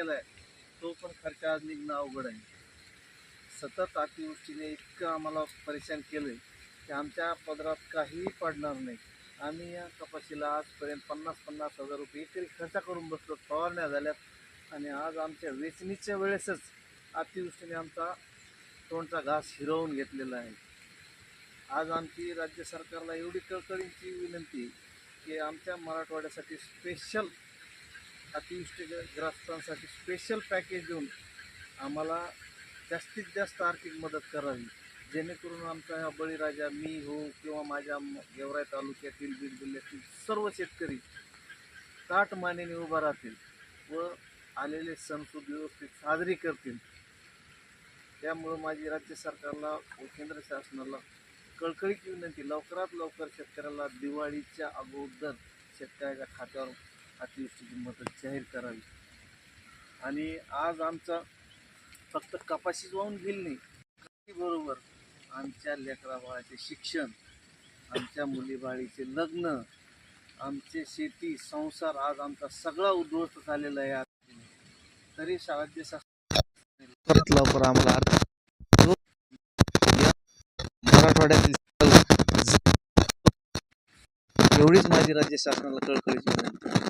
केला आहे तो पण खर्च आज निघणं अवघड आहे. सतत अतिवृष्टीने इतकं आम्हाला परेशान केलंय की आमच्या पदरात काहीही पडणार नाही. आम्ही या कपाशीला आजपर्यंत पन्नास पन्नास हजार रुपये एकरी खर्च करून बसलो फवारण्या झाल्यात. आणि आज आमच्या वेचणीच्या वेळेसच अतिवृष्टीने आमचा तोंडचा घास हिरवून घेतलेला आहे. आज आमची राज्य सरकारला एवढी कळकळींची विनंती की आमच्या मराठवाड्यासाठी स्पेशल अतिवृष्टीग्रस्तांसाठी स्पेशल पॅकेज देऊन आम्हाला जास्तीत जास्त आर्थिक मदत करावी. जेणेकरून आमचा हा बळीराजा मी हो किंवा माझ्या म- गेवराई तालुक्यातील बीड जिल्ह्यातील सर्व शेतकरी ताट मानेने उभा राहतील व आलेले सण व्यवस्थित साजरी करतील. त्यामुळं माझी राज्य सरकारला व केंद्र शासनाला कळकळीची विनंती लवकरात लवकर शेतकऱ्याला दिवाळीच्या अगोदर शेतकऱ्याच्या खात्यावर अतिवृष्टीची मदत जाहीर करावी. आणि आज आमचा फक्त कपाशीच वाहून गेली नाही. बरोबर आमच्या लेकरा बाळाचे शिक्षण आमच्या मुलीबाळीचे लग्न आमचे शेती संसार आज आमचा सगळा उद्ध्वस्त झालेला आहे. आज तरी शाळाचे शासन लवकरात लवकर आम्हाला मराठवाड्यातील एवढीच माझी राज्य शासनाला कळकळीची विनंती